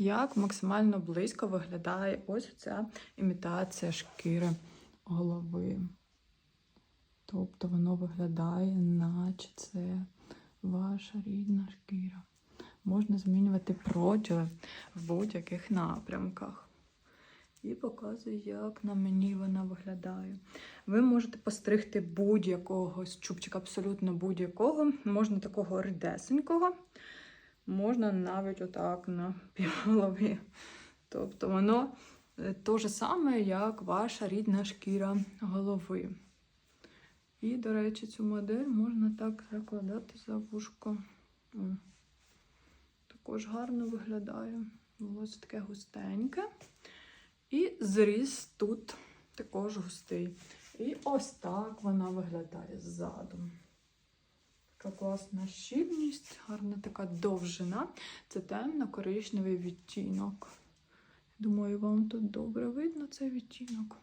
Як максимально близько виглядає ось ця імітація шкіри голови. Тобто воно виглядає, наче це ваша рідна шкіра. Можна змінювати проділи в будь-яких напрямках. І показую, як на мені вона виглядає. Ви можете постригти будь-якого чубчика, абсолютно будь-якого. Можна такого рідесенького, можна навіть отак на півголові. Тобто воно те ж саме, як ваша рідна шкіра голови. І, до речі, цю модель можна так закладати за вушко. О. Також гарно виглядає. Волосся таке густеньке. І зріз тут також густий. І ось так вона виглядає ззаду. Така класна щільність, така довжина. Це темно-коричневий відтінок. Думаю, вам тут добре видно цей відтінок.